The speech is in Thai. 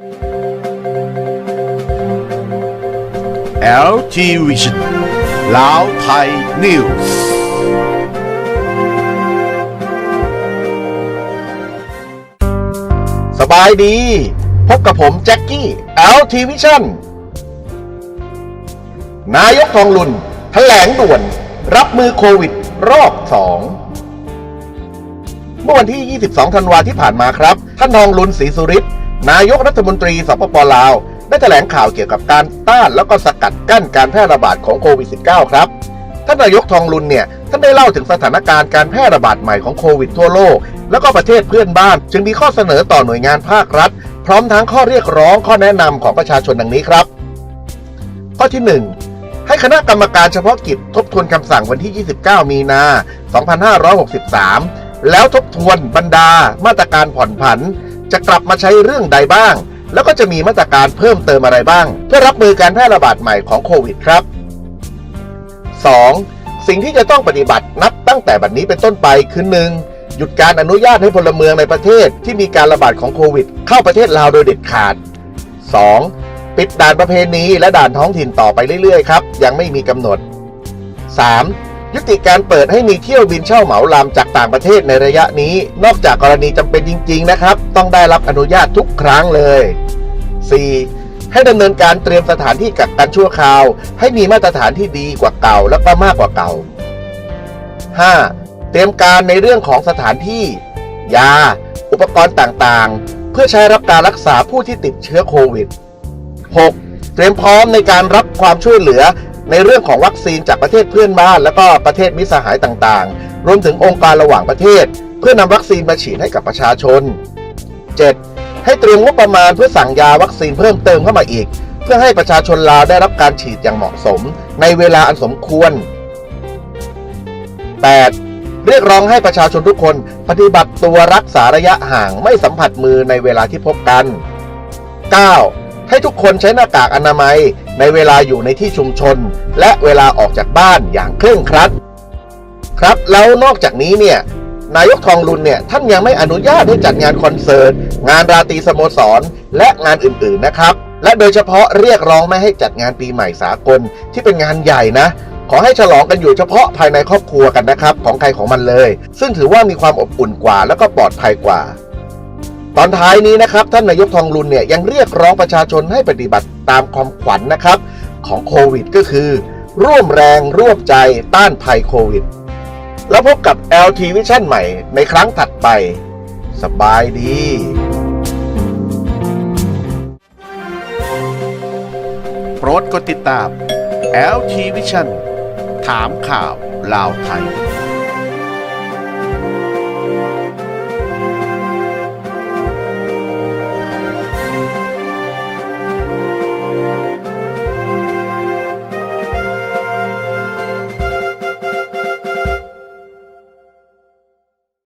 LG Vision ลาวไทยนิวส์สบายดี พบกับผมแจ็คกี้ LT Vision นายกทองลุนแถลงด่วนรับมือโควิด รอบ2เมื่อวันที่ 22 ธันวาที่ผ่านมาครับ ท่านทองลุนศรีสุริศ นายกรัฐมนตรีสปปลาว ได้แถลงข่าวเกี่ยวกับการต้านแล้วก็สกัดกั้นการแพร่ระบาดของโควิด -19 ครับท่านนายกทองลุนเนี่ยท่านได้เล่าถึงสถานการณ์การแพร่ระบาดใหม่ของโควิดทั่วโลก แล้วก็ประเทศเพื่อนบ้าน จึงมีข้อเสนอต่อหน่วยงานภาครัฐ พร้อมทั้งข้อเรียกร้องข้อแนะนำของประชาชนดังนี้ครับ ข้อที่ 1 ให้คณะกรรมการเฉพาะกิจทบทวนคำสั่งวันที่ 29 มีนา 2563 แล้วทบทวนบรรดามาตรการผ่อนผัน จะกลับมาใช้เรื่องใดบ้าง แล้วก็จะมีมาตรการเพิ่มเติมอะไรบ้าง เพื่อรับมือการแพร่ระบาดใหม่ของโควิดครับ 2. สิ่งที่จะต้องปฏิบัตินับตั้งแต่บัดนี้เป็นต้นไปคือ 1. หยุดการอนุญาตให้พลเมืองในประเทศที่มีการระบาดของโควิด เข้าประเทศลาวโดยเด็ดขาด 2. ปิดด่านประเพณีและด่านท้องถิ่นต่อไปเรื่อยๆครับ ยังไม่มีกำหนด 3. ยุติการเปิดให้มีเที่ยวบินเช่าเหมาลำจากต่างประเทศในระยะนี้ นอกจากกรณีจำเป็นจริง ๆ นะครับ ต้องได้รับอนุญาตทุกครั้งเลย 4. ให้ดำเนินการเตรียมสถานที่กักกันชั่วคราว ให้มีมาตรฐานที่ดีกว่าเก่าและก็มากกว่าเก่า 5. เตรียมการในเรื่องของสถานที่ ยา อุปกรณ์ต่างๆ เพื่อใช้รับการรักษาผู้ที่ติดเชื้อโควิด 6. เตรียมพร้อมในการรับความช่วยเหลือ ในเรื่องของวัคซีนจากประเทศเพื่อนบ้าน และก็ประเทศมิตรสหายต่างๆ รวมถึงองค์การระหว่างประเทศ เพื่อนำวัคซีนมาฉีดให้กับประชาชน 7. ให้เตรียมงบประมาณเพื่อสั่งยาวัคซีนเพิ่มเติมเข้ามาอีก เพื่อให้ประชาชนลาวได้รับการฉีดอย่างเหมาะสม ในเวลาอันสมควร 8. เรียกร้องให้ประชาชนทุกคนปฏิบัติตัวรักษาระยะห่างไม่สัมผัสมือในเวลาที่พบกัน 9. ให้ทุกคนใช้หน้ากากอนามัย ในเวลาอยู่ในที่ชุมชน และเวลาออกจากบ้านอย่างเคร่งครัด ครับแล้วนอกจากนี้เนี่ยนายกทองลุนเนี่ยท่านยังไม่อนุญาตให้จัดงานคอนเสิร์ต งานราตรีสโมสร และงานอื่นๆนะครับ และโดยเฉพาะเรียกร้องไม่ให้จัดงานปีใหม่สากลที่เป็นงานใหญ่นะ ขอให้ฉลองกันอยู่เฉพาะภายในครอบครัวกันนะครับ ของใครของมันเลย ซึ่งถือว่ามีความอบอุ่นกว่า แล้วก็ปลอดภัยกว่า ตอนท้ายนี้นะครับท่านนายกทองลุนเนี่ยยังเรียกร้องประชาชนให้ปฏิบัติตามความขวัญนนะครับ ของโควิดก็คือ ร่วมแรงร่วมใจต้านภัยโควิด แล้วพบกับ LT Vision ใหม่ในครั้งถัดไป สบายดี โปรดกดติดตาม LG Vision ถามข่าวลาวไทย